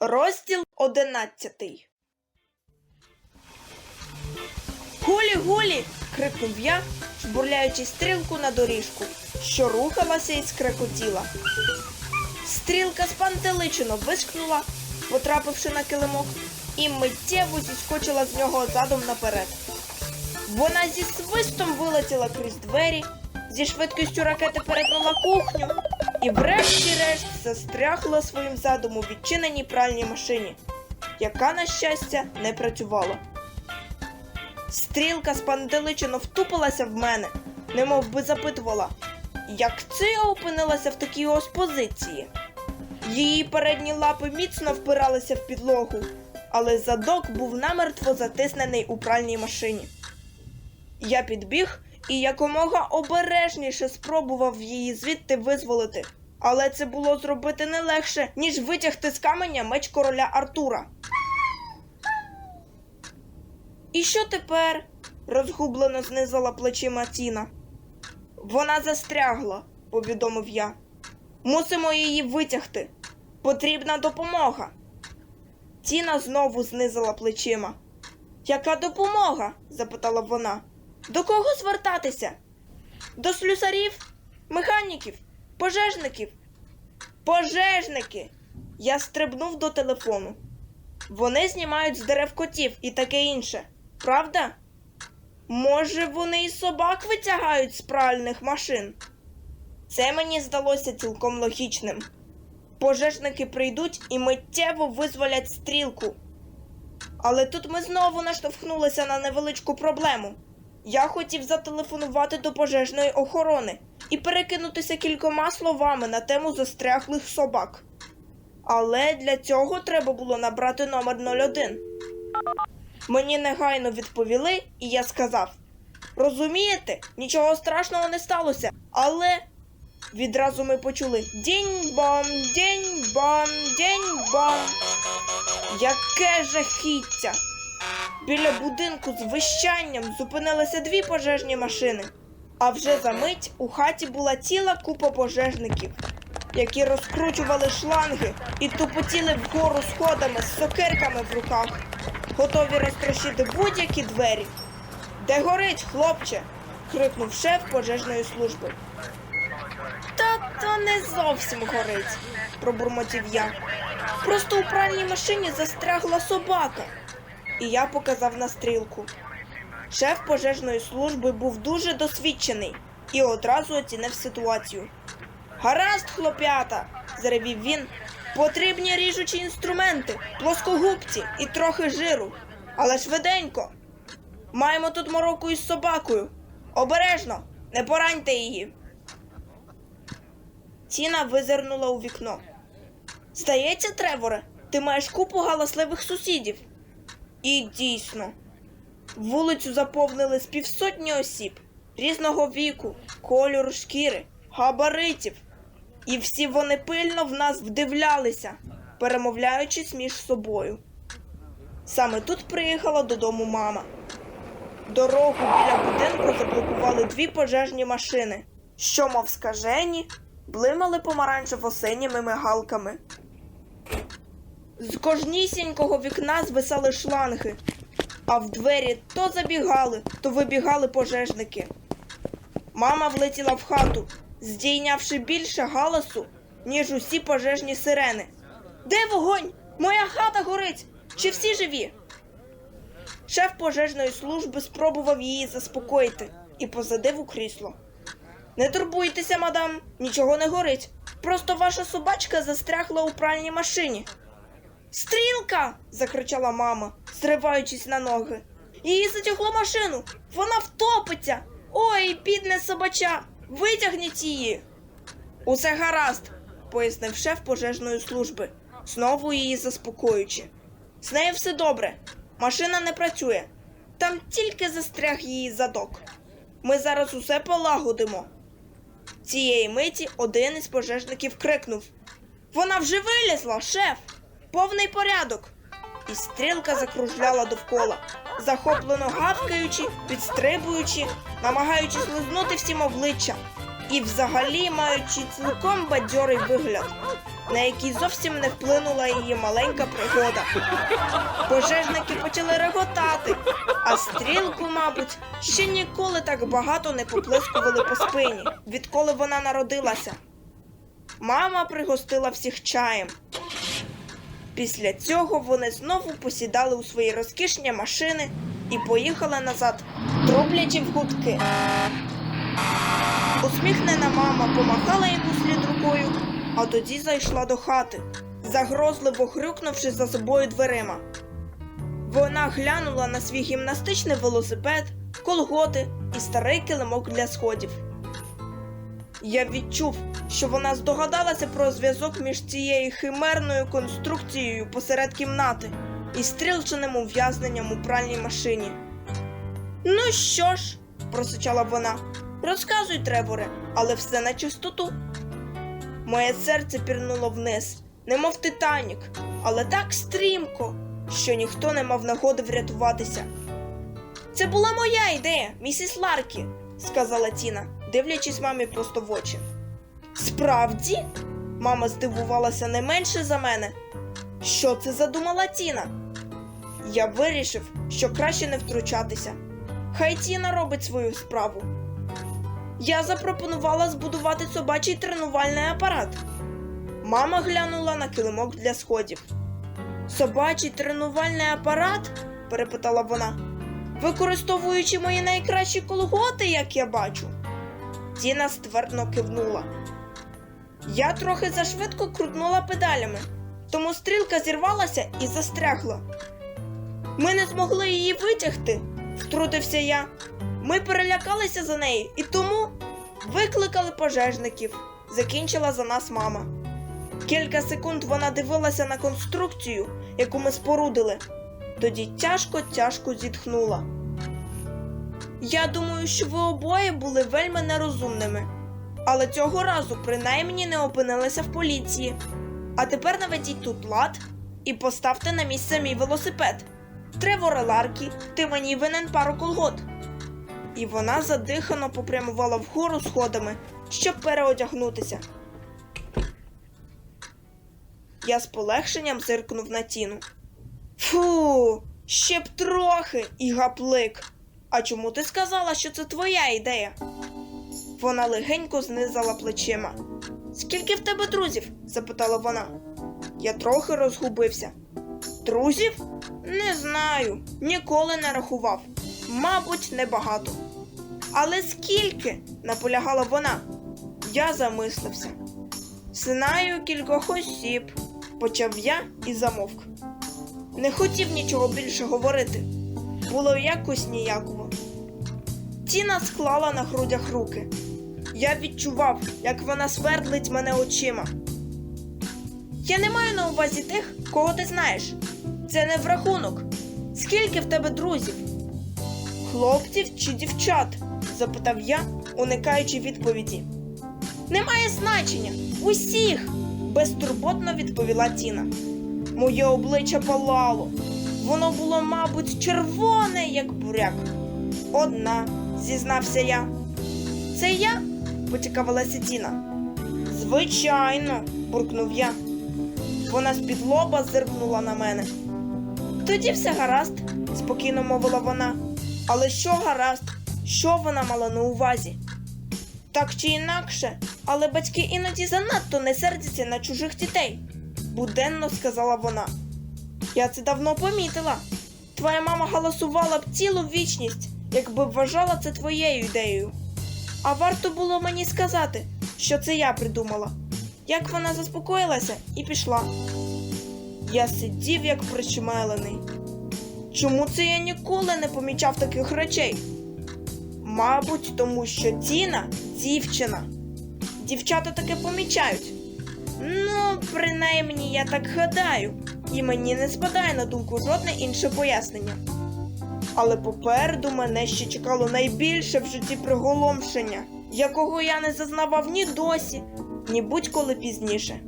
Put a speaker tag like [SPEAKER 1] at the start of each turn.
[SPEAKER 1] Розділ одинадцятий. Гулі, гулі. крикнув я, жбурляючи стрілку на доріжку, що рухалася і скрекотіла. Стрілка спантеличено вискнула, потрапивши на килимок, і миттєво зіскочила з нього задом наперед. Вона зі свистом вилетіла крізь двері, зі швидкістю ракети перетнула кухню і, врешті-решт, застрягла своїм задом у відчиненій пральній машині, яка, на щастя, не працювала. Стрілка спантеличено втупилася в мене, немов би запитувала, як це я опинилася в такій ось позиції. Її передні лапи міцно впиралися в підлогу, але задок був намертво затиснений у пральній машині. Я підбіг і якомога обережніше спробував її звідти визволити, але це було зробити не легше, ніж витягти з каменя меч короля Артура. І що тепер? розгублено знизала плечима Тіна. Вона застрягла, повідомив я. Мусимо її витягти. Потрібна допомога. Тіна знову знизила плечима. Яка допомога? запитала вона. До кого звертатися? До слюсарів, механіків, пожежників. Пожежники. Я стрибнув до телефону. Вони знімають з дерев котів і таке інше. Правда? Може, вони і собак витягають з пральних машин? Це мені здалося цілком логічним. Пожежники прийдуть і миттєво визволять стрілку. Але тут ми знову наштовхнулися на невеличку проблему. Я хотів зателефонувати до пожежної охорони і перекинутися кількома словами на тему застряглих собак. Але для цього треба було набрати номер 01. Мені негайно відповіли, і я сказав: Розумієте, нічого страшного не сталося, але відразу ми почули дінь-бом, дінь-бом, дінь-бом. Яке жахіття! Біля будинку з вищанням зупинилися дві пожежні машини, а вже за мить у хаті була ціла купа пожежників, які розкручували шланги і тупотіли вгору сходами з сокирками в руках, готові розтрощити будь-які двері. Де горить, хлопче? крикнув шеф пожежної служби. Та то не зовсім горить, пробурмотів я. Просто у пральній машині застрягла собака. І я показав на стрілку. Шеф пожежної служби був дуже досвідчений і одразу оцінив ситуацію. Гаразд, хлоп'ята, заревів він. Потрібні ріжучі інструменти, плоскогубці і трохи жиру. Але швиденько. Маємо тут мороку із собакою. Обережно, не пораньте її. Тіна визирнула у вікно. Здається, Треворе, ти маєш купу галасливих сусідів. І дійсно, вулицю заповнили з півсотні осіб різного віку, кольору шкіри, габаритів. І всі вони пильно в нас вдивлялися, перемовляючись між собою. Саме тут приїхала додому мама. Дорогу біля будинку заблокували дві пожежні машини, що, мов скажені, блимали помаранчево-синіми мигалками. З кожнісінького вікна звисали шланги, а в двері то забігали, то вибігали пожежники. Мама влетіла в хату, здійнявши більше галасу, ніж усі пожежні сирени. Де вогонь? Моя хата горить! Чи всі живі? Шеф пожежної служби спробував її заспокоїти і посадив у крісло. Не турбуйтеся, мадам, нічого не горить. Просто ваша собачка застрягла у пральній машині. Стрілка. закричала мама, зриваючись на ноги. Її затягло машину. Вона втопиться. Ой, бідне собача. Витягніть її. Усе гаразд, пояснив шеф пожежної служби, знову її заспокоюючи. З нею все добре. Машина не працює. Там тільки застряг її задок. Ми зараз усе полагодимо. Цієї миті один із пожежників крикнув: Вона вже вилізла, шеф! Повний порядок! І стрілка закружляла довкола, захоплено гавкаючи, підстрибуючи, намагаючись лизнути всім обличчя і взагалі маючи цілком бадьорий вигляд. на який зовсім не вплинула її маленька пригода. Пожежники почали реготати, а стрілку, мабуть, ще ніколи так багато не поплескували по спині, відколи вона народилася. Мама пригостила всіх чаєм. Після цього вони знову посідали у свої розкішні машини і поїхали назад, трублячи в гудки. Усміхнена мама помахала йому слід рукою, а тоді зайшла до хати, загрозливо грюкнувши за собою дверима. Вона глянула на свій гімнастичний велосипед, колготи і старий килимок для сходів. Я відчув, що вона здогадалася про зв'язок між цією химерною конструкцією посеред кімнати і стрілченим ув'язненням у пральній машині. Ну що ж, просичала вона, розказуй, Треворе, але все на чистоту. Моє серце пірнуло вниз, немов Титанік, але так стрімко, що ніхто не мав нагоди врятуватися. Це була моя ідея, місіс Ларкі, сказала Тіна, дивлячись мамі просто в очі. Справді? Мама здивувалася не менше за мене. Що це задумала Тіна? Я вирішив, що краще не втручатися. Хай Тіна робить свою справу. Я запропонувала збудувати собачий тренувальний апарат. Мама глянула на килимок для сходів. Собачий тренувальний апарат? перепитала вона, використовуючи мої найкращі колготи, як я бачу. Тіна ствердно кивнула. Я трохи зашвидко крутнула педалями, тому стрілка зірвалася і застрягла. Ми не змогли її витягти, втрутився я. Ми перелякалися за нею і тому викликали пожежників, закінчила за нас мама. Кілька секунд вона дивилася на конструкцію, яку ми спорудили. Тоді тяжко тяжко зітхнула. Я думаю, що ви обоє були вельми нерозумними, але цього разу принаймні не опинилися в поліції. А тепер наведіть тут лад і поставте на місце мій велосипед. Треворе Ларкі, ти мені винен пару колгот. І вона задихано попрямувала вгору сходами, щоб переодягнутися. Я з полегшенням зиркнув на тіну. Фу, ще б трохи і гаплик. А чому ти сказала, що це твоя ідея? Вона легенько знизала плечима. Скільки в тебе друзів? запитала вона. Я трохи розгубився. Друзів? Не знаю, ніколи не рахував. Мабуть, небагато. Але скільки? наполягала вона. Я замислився. Знаю кількох осіб, почав я і замовк. Не хотів нічого більше говорити. Було якось ніяково. Тіна склала на грудях руки. Я відчував, як вона свердлить мене очима. Я не маю на увазі тих, кого ти знаєш. Це не в рахунок. Скільки в тебе друзів? Хлопців чи дівчат? запитав я, уникаючи відповіді. Немає значення. Усіх, безтурботно відповіла Тіна. Моє обличчя палало. Воно було, мабуть, червоне, як буряк. Одна, зізнався я. Це я? поцікавилася Тіна. Звичайно, буркнув я. Вона з-під лоба зиркнула на мене. Тоді все гаразд, спокійно мовила вона. Але що гаразд, що вона мала на увазі? Так чи інакше, але батьки іноді занадто не сердяться на чужих дітей, буденно сказала вона. Я це давно помітила. Твоя мама голосувала б цілу вічність, якби вважала це твоєю ідеєю. А варто було мені сказати, що це я придумала. Як вона заспокоїлася і пішла. Я сидів як причмелений. Чому це я ніколи не помічав таких речей? Мабуть, тому що Тіна дівчина. Дівчата таке помічають. Ну, принаймні, я так гадаю, і мені не спадає на думку жодне інше пояснення. Але попереду мене ще чекало найбільше в житті приголомшення, якого я не зазнавав ні досі, ні будь-коли пізніше.